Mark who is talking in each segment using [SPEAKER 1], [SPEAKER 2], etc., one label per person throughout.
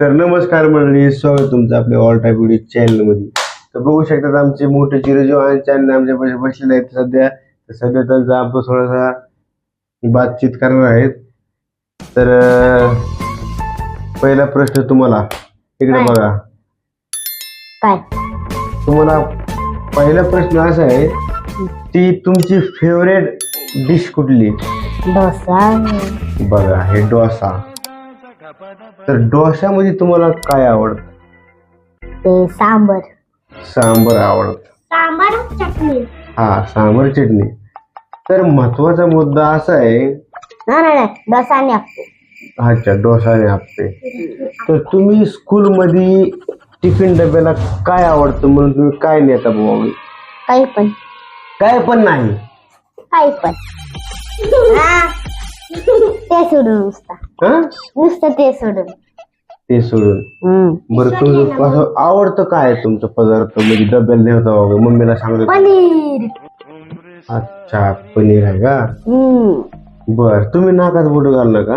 [SPEAKER 1] तर नमस्कार मंडळी स्वागत तुमचं आपल्या ऑल टाईप व्हिडिओ चॅनलमध्ये. तर बघू शकतात आमचे मोठे चिरंजीव चॅनल आमच्या पाशी बसलेले आहेत सध्या. तर सध्या त्यांचा आपण थोडासा बातचीत करणार आहेत. तर पहिला प्रश्न तुम्हाला इकडे? बघा.
[SPEAKER 2] काय?
[SPEAKER 1] तुम्हाला पहिला प्रश्न असा आहे ती तुमची फेवरेट डिश कुठली?
[SPEAKER 2] डोसा.
[SPEAKER 1] बघा हे डोसा. तर डोशामध्ये तुम्हाला काय आवडतं?
[SPEAKER 2] ते सांबर.
[SPEAKER 1] सांबर आवडतं.
[SPEAKER 2] सांबर चटणी.
[SPEAKER 1] हा सांबर चटणी. तर महत्त्वाचा मुद्दा असा आहे
[SPEAKER 2] नाही नाही नाही डोसा आणि आपले
[SPEAKER 1] अच्छा डोसा आणि आप्पे तर तुम्ही स्कूलमध्ये टिफिन डब्याला काय आवडतं म्हणून तुम्ही काय नेता बाबा
[SPEAKER 2] काही पण.
[SPEAKER 1] काय पण नाही.
[SPEAKER 2] काही पण. हा. ते सोडून नुसतं.
[SPEAKER 1] हा?
[SPEAKER 2] नुसतं ते सोडून.
[SPEAKER 1] ते सोडून?
[SPEAKER 2] हम्म.
[SPEAKER 1] बरं तुमचं असं आवडतं काय तुमचं पदार्थ? म्हणजे डब्याला नेता वगैरे मम्मीला सांगत
[SPEAKER 2] पनीर.
[SPEAKER 1] अच्छा पनीर आहे का?
[SPEAKER 2] हम्म.
[SPEAKER 1] बर तुम्ही नाकात बोट घाललं का?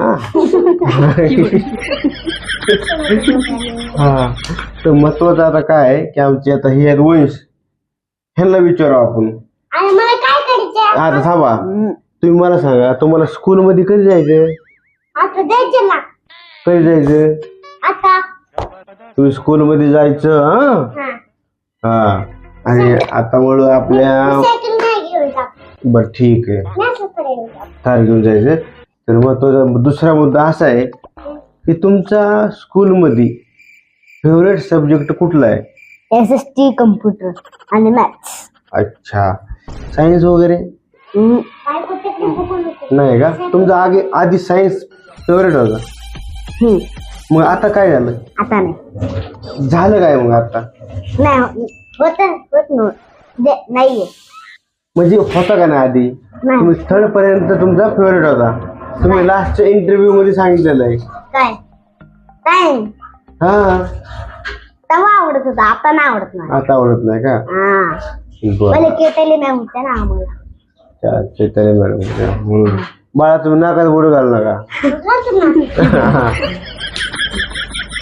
[SPEAKER 1] हा. तर महत्वाचं आता काय आहे की आमची आता ही आहेत वंश. ह्यांना विचारू आपण.
[SPEAKER 2] आणि मला काय करायचं
[SPEAKER 1] आता थांबा. तुम्ही मला सांगा तुम्हाला स्कूलमध्ये कधी जायचं
[SPEAKER 2] आता द्यायचे ना
[SPEAKER 1] कधी जायचं
[SPEAKER 2] आता.
[SPEAKER 1] तुम्ही स्कूलमध्ये जायचं हा?
[SPEAKER 2] हा.
[SPEAKER 1] हा. आणि आता वळू आपल्या
[SPEAKER 2] सायकल नाही घेऊन जात
[SPEAKER 1] बर ठीक आहे.
[SPEAKER 2] नाही पडेल
[SPEAKER 1] कार घेऊन जायचं. तर महत्त्वाचा दुसरा मुद्दा असा आहे की तुमचा स्कूलमध्ये फेवरेट सब्जेक्ट कुठला आहे?
[SPEAKER 2] एस एस टी कम्प्युटर आणि मॅथ्स
[SPEAKER 1] अच्छा. सायन्स वगैरे? नाही का? तुमचा आगे आधी सायन्स फेवरेट होता. मग आता काय झालं?
[SPEAKER 2] आता नाही.
[SPEAKER 1] झालं काय मग आता?
[SPEAKER 2] नाही होत होत नव्हतं. नाहीये.
[SPEAKER 1] म्हणजे होता का नाही आधी? तुम्ही थर्ड पर्यंत तुमचा फेवरेट होता. तुम्ही लास्टच्या इंटरव्ह्यू मध्ये सांगितलेलं आहे.
[SPEAKER 2] काय? काय?
[SPEAKER 1] हा.
[SPEAKER 2] तेव्हा आवडत होता आता नाही आवडत नाही
[SPEAKER 1] आता आवडत नाही का?
[SPEAKER 2] हा. मला केटली मॅम होत्या ना आम्हाला
[SPEAKER 1] चैतन्य मॅडम. म्हणून बाळा तुम्ही नाकात बोट घालू नका.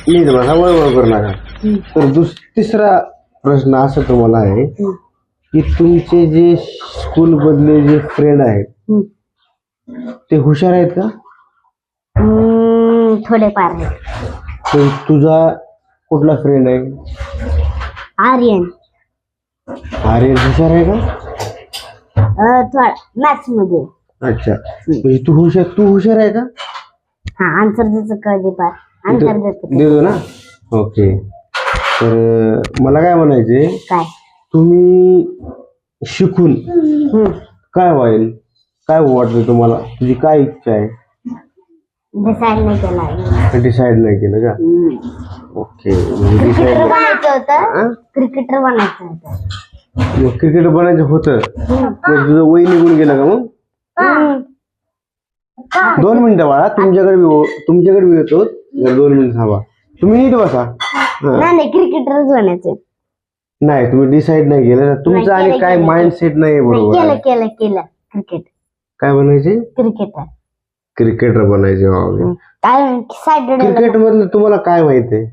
[SPEAKER 1] मी तुम्हाला वळवळ करू नका. तर दुस तिसरा प्रश्न असा तुम्हाला आहे की तुमचे जे स्कूल मधले जे फ्रेंड आहेत ते हुशार आहेत का?
[SPEAKER 2] थोडेफार
[SPEAKER 1] तर तुझा कुठला फ्रेंड आहे?
[SPEAKER 2] आर्यन.
[SPEAKER 1] आर्यन हुशार आहे का?
[SPEAKER 2] अं, थोडा मॅथ्समध्ये.
[SPEAKER 1] अच्छा. म्हणजे तू हुशार तू हुशार आहे का?
[SPEAKER 2] हा आन्सर देतो कधी पार आन्सर देतो.
[SPEAKER 1] देतो. ना? ओके. तर अं, मला काय म्हणायचे
[SPEAKER 2] काय?
[SPEAKER 1] तुम्ही शिकून
[SPEAKER 2] हम्म.
[SPEAKER 1] काय होईल? काय वाटतं तुम्हाला? तुझी काय इच्छा आहे?
[SPEAKER 2] डिसाईड नाही केला
[SPEAKER 1] डिसाईड नाही केलं का. ओके. म्हणजे
[SPEAKER 2] क्रिकेटर
[SPEAKER 1] डिसाईड
[SPEAKER 2] बनायचं होतं. क्रिकेटर बनायचं होतं.
[SPEAKER 1] मग क्रिकेट बनायचं होतं. मग तुझं वय निघून गेलं का मग. दोन मिनिटं बाळा तुमच्याकडे तुमच्याकडे बी येतो. जरा दोन मिनिटं थांबा. तुम्ही नीट बसा. हा.
[SPEAKER 2] नाही नाही क्रिकेटरच बनायचं
[SPEAKER 1] नाही तुम्ही डिसाईड नाही केलं ना. तुमचं
[SPEAKER 2] नाही,
[SPEAKER 1] आणि
[SPEAKER 2] केलं,
[SPEAKER 1] काय
[SPEAKER 2] केलं.
[SPEAKER 1] माइंडसेट नाही
[SPEAKER 2] नाही
[SPEAKER 1] बरोबर.
[SPEAKER 2] केलं
[SPEAKER 1] आहे.
[SPEAKER 2] केलं केलं. क्रिकेट
[SPEAKER 1] काय बनायचे
[SPEAKER 2] क्रिकेटर
[SPEAKER 1] क्रिकेटर बनायचे बाबा क्रिकेट मधलं तुम्हाला काय माहीत आहे?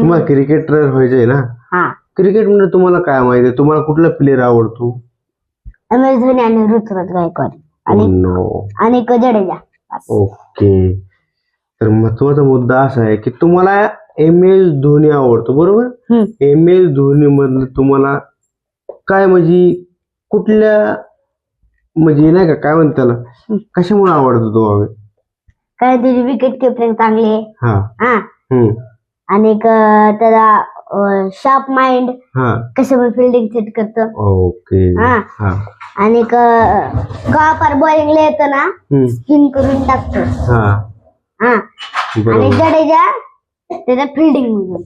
[SPEAKER 1] तुम्हाला क्रिकेटर व्हायचंय ना?
[SPEAKER 2] हा.
[SPEAKER 1] क्रिकेटमध्ये तुम्हाला काय माहिती आहे? तुम्हाला कुठला प्लेअर आवडतो?
[SPEAKER 2] एम एस धोनी आणि ऋतुराज गायकवाड. आणि
[SPEAKER 1] नो
[SPEAKER 2] आणि क जडेजा बस.
[SPEAKER 1] ओके तर महत्त्वाचा मुद्दा असा आहे की तुम्हाला एम एस धोनी आवडतो बरोबर?
[SPEAKER 2] हम्म.
[SPEAKER 1] एम एस धोनी मधलं तुम्हाला काय म्हणजे कुठल्या म्हणजे नाही का काय म्हणतात त्याला? कशामुळे आवडतो तो हवे?
[SPEAKER 2] काय त्याची विकेट किपिंग चांगली आहे.
[SPEAKER 1] हा.
[SPEAKER 2] हा.
[SPEAKER 1] हम्म.
[SPEAKER 2] आणि त्याला शार्प माइंड
[SPEAKER 1] हा.
[SPEAKER 2] कसं पण फिल्डिंग सेट करतो.
[SPEAKER 1] ओके.
[SPEAKER 2] हा.
[SPEAKER 1] हा.
[SPEAKER 2] आणि का पार बॉलिंगला येतो ना
[SPEAKER 1] हम्म.
[SPEAKER 2] स्पिन करून टाकतो.
[SPEAKER 1] हा.
[SPEAKER 2] हा. आणि
[SPEAKER 1] बरोबर
[SPEAKER 2] जडेजा त्याच्या फिल्डिंग मधून.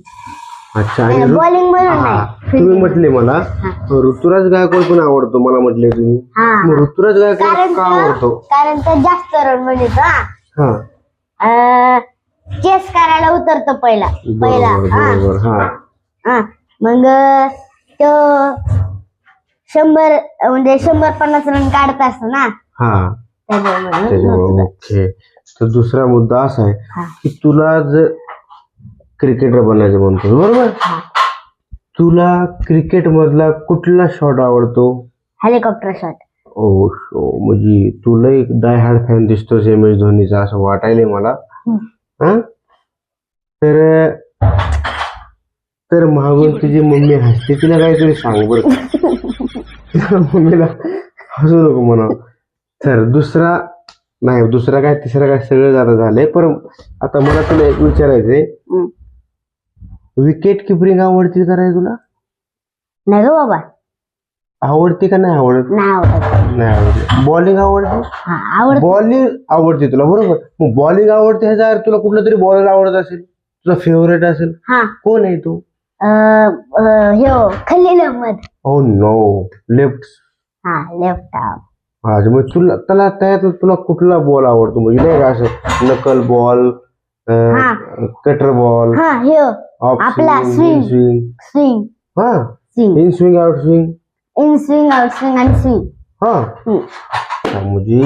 [SPEAKER 1] अच्छा आणि
[SPEAKER 2] बॉलिंग मधून
[SPEAKER 1] हा,
[SPEAKER 2] नाही
[SPEAKER 1] तुम्ही म्हटले मला ऋतुराज गायकवाड पण आवडतो मला म्हटले तुम्ही.
[SPEAKER 2] हा.
[SPEAKER 1] ऋतुराज गायकवाड
[SPEAKER 2] कारण
[SPEAKER 1] का
[SPEAKER 2] तो-
[SPEAKER 1] आवडतो?
[SPEAKER 2] कारण तो जास्त रन बनवतो हा. चेस करायला उतरतो पहिला. पहिला
[SPEAKER 1] बरोबर
[SPEAKER 2] हा.
[SPEAKER 1] बरोबर हा.
[SPEAKER 2] हा. मग तो शंभर म्हणजे शंभर पन्नास रन काढत असतो ना?
[SPEAKER 1] हा.
[SPEAKER 2] त्याच्यामुळे
[SPEAKER 1] त्याच्यामुळे ओके तर दुसरा मुद्दा असा आहे
[SPEAKER 2] हा.
[SPEAKER 1] की तुला जर क्रिकेटर बनायचं म्हणतो बरोबर?
[SPEAKER 2] हा.
[SPEAKER 1] तुला क्रिकेट मधला कुठला शॉट आवडतो?
[SPEAKER 2] हेलिकॉप्टर शॉट
[SPEAKER 1] ओ शो म्हणजे तुला एक डाय हार्ड फॅन दिसतोस एम एस धोनीचा असं वाटायलंय मला. हा? तर तर मागून तुझी मम्मी हसते तिला काहीतरी सांग बरं? मम्मीला हसू नको म्हणा. तर दुसरा नाही दुसरा काय तिसरा काय सगळं जाता झालंय पण आता मला तुला एक विचारायचंय. विकेट किपरिंग आवडते का रे तुला?
[SPEAKER 2] नाही ग बाबा.
[SPEAKER 1] आवडते का नाही आवडत?
[SPEAKER 2] नाही आवडत.
[SPEAKER 1] नाही आवडते. बॉलिंग आवडते?
[SPEAKER 2] हा आवडत.
[SPEAKER 1] बॉलिंग आवडते तुला बरोबर. मग बॉलिंग आवडते ह्याचा तुला कुठला तरी बॉलर आवडत असेल तुझा फेवरेट असेल.
[SPEAKER 2] हा.
[SPEAKER 1] कोण आहे तो?
[SPEAKER 2] ह्यो Khalil Ahmed
[SPEAKER 1] oh no left
[SPEAKER 2] हा लेफ्ट
[SPEAKER 1] हा. मग तुला त्याला त्यात तुला कुठला बॉल आवडतो? म्हणजे नाही का असं नकल बॉल
[SPEAKER 2] हा.
[SPEAKER 1] कटर बॉल
[SPEAKER 2] हा ह्यो आपला
[SPEAKER 1] स्विंग. स्विंग
[SPEAKER 2] स्विंग
[SPEAKER 1] हा.
[SPEAKER 2] Swing
[SPEAKER 1] in swing out swing
[SPEAKER 2] in swing out swing आणि स्विंग
[SPEAKER 1] हा. हा, म्हणजे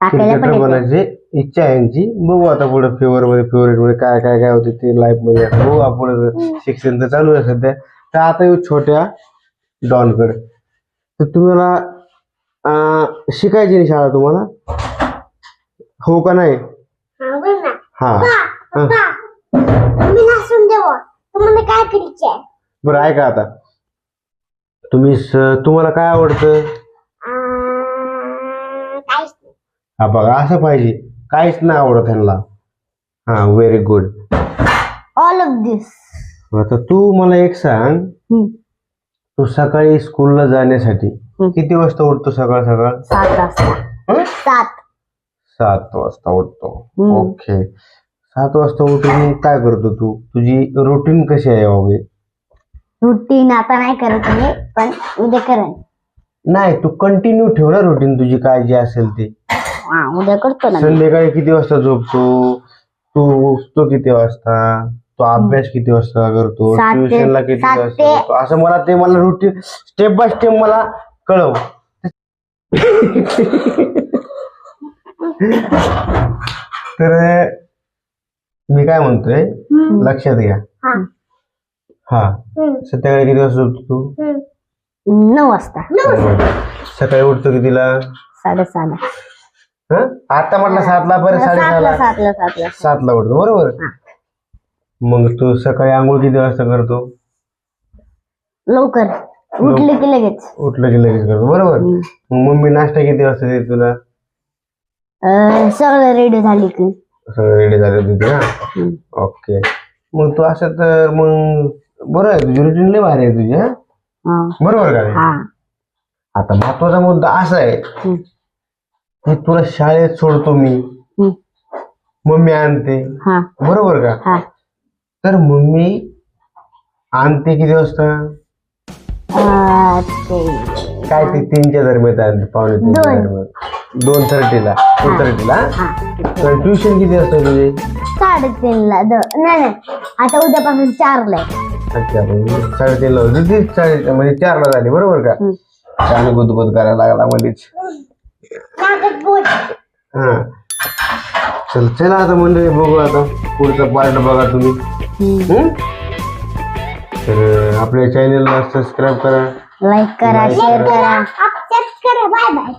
[SPEAKER 2] टाकायला पण
[SPEAKER 1] क्रिकेटर
[SPEAKER 2] येते.
[SPEAKER 1] बनायची इच्छा आहे यांची बघू आता पुढे फेवर मध्ये फेवरेटमध्ये काय काय काय होते ते लाईफमध्ये. आता बघू आपण शिक्षण तर चालू आहे सध्या. तर आता येऊ छोट्या डॉनकडे. तर तुम्हाला अं, शिकायची नाही शाळा तुम्हाला? हो का नाही?
[SPEAKER 2] हा, बोल ना.
[SPEAKER 1] हा. हा.
[SPEAKER 2] तुम्ही नसून देव. तुम्हाला काय करायचंय?
[SPEAKER 1] बरं ऐका आता. तुम्ही स- तुम्हाला काय आवडतं? हा बघा असं पाहिजे. काहीच नाही आवडत त्यांना हा very good
[SPEAKER 2] all of this
[SPEAKER 1] आता तू मला एक सांग. तू सकाळी स्कूलला जाण्यासाठी. किती वाजता उठतो सकाळ सकाळ?
[SPEAKER 2] सात वाजता? सात.
[SPEAKER 1] सात वाजता उठतो. ओके सात वाजता उठून काय करतो तू? तुझी रुटीन कशी आहे वगैरे
[SPEAKER 2] रुटीन आता नाही करत मी पण उद्या करेन.
[SPEAKER 1] नाही तू कंटिन्यू ठेव ना रुटीन तुझी काय जी असेल ती.
[SPEAKER 2] हा उद्या करतो ना मी.
[SPEAKER 1] संध्याकाळी किती वाजता झोपतो तू उठतो किती वाजता तू अभ्यास किती वाजता करतो
[SPEAKER 2] सात ते-
[SPEAKER 1] ट्युशनला किती
[SPEAKER 2] सात
[SPEAKER 1] वाजता
[SPEAKER 2] ते-
[SPEAKER 1] जातो? असं मला ते मला रुटीन स्टेप बाय स्टेप मला कळव तर मी काय म्हणतोय. लक्षात घ्या
[SPEAKER 2] हा.
[SPEAKER 1] हा. सकाळी किती वाजता उठतो तू.
[SPEAKER 2] नऊ वाजता
[SPEAKER 1] सकाळी उठतो कितीला
[SPEAKER 2] साडेसहाला
[SPEAKER 1] हं? आता म्हटलं सातला परत साडेसहाला.
[SPEAKER 2] सातला सातला
[SPEAKER 1] सातला. उठतो बरोबर. मग तू सकाळी आंघोळ किती वाजता करतो?
[SPEAKER 2] लवकर. उठले की लगेच.
[SPEAKER 1] उठलं की लगेच करतो बरोबर?
[SPEAKER 2] हम्म.
[SPEAKER 1] मग मम्मी नाश्ता किती वाजता देते तुला?
[SPEAKER 2] अं, सगळं रेडी झाली की.
[SPEAKER 1] सगळं रेडी झालं तिथे ना
[SPEAKER 2] हम्म.
[SPEAKER 1] ओके. मग तू असं तर मग बरं आहे तुझी रुटीन लय भारी आहे तुझी हा?
[SPEAKER 2] हा.
[SPEAKER 1] बरोबर का? नाही?
[SPEAKER 2] हा.
[SPEAKER 1] आता महत्त्वाचा मुद्दा असा आहे
[SPEAKER 2] हम्म.
[SPEAKER 1] तुला शाळेत सोडतो मी.
[SPEAKER 2] हम्म.
[SPEAKER 1] मम्मी आणते.
[SPEAKER 2] हा.
[SPEAKER 1] बरोबर का?
[SPEAKER 2] हा.
[SPEAKER 1] तर मम्मी आणते किती वाजता?
[SPEAKER 2] ते
[SPEAKER 1] काय ते तीनच्या दरम्यान आणते पावणे तीनच्या
[SPEAKER 2] दोन.
[SPEAKER 1] दरम्यान. दोन थर्टीला टू थर्टीला
[SPEAKER 2] हा.
[SPEAKER 1] तर ट्युशन किती असतं तुझे?
[SPEAKER 2] साडेतीनला. द नाही नाही. आता उद्यापासून चारला आहे.
[SPEAKER 1] अच्छा म्हणजे साडेतीनला होती ती. साडे म्हणजे चारला झाली. बरोबर का?
[SPEAKER 2] हम्म.
[SPEAKER 1] छान गुदगुद करायला लागला मध्येच हा. चल चला आता मंडळी बघू आता. पुढचा पार्ट बघा तुम्ही? तर आपल्या चॅनलला सबस्क्राईब करा.
[SPEAKER 2] लाईक करा शेअर
[SPEAKER 1] करा.
[SPEAKER 2] करा.
[SPEAKER 3] करा बाय बाय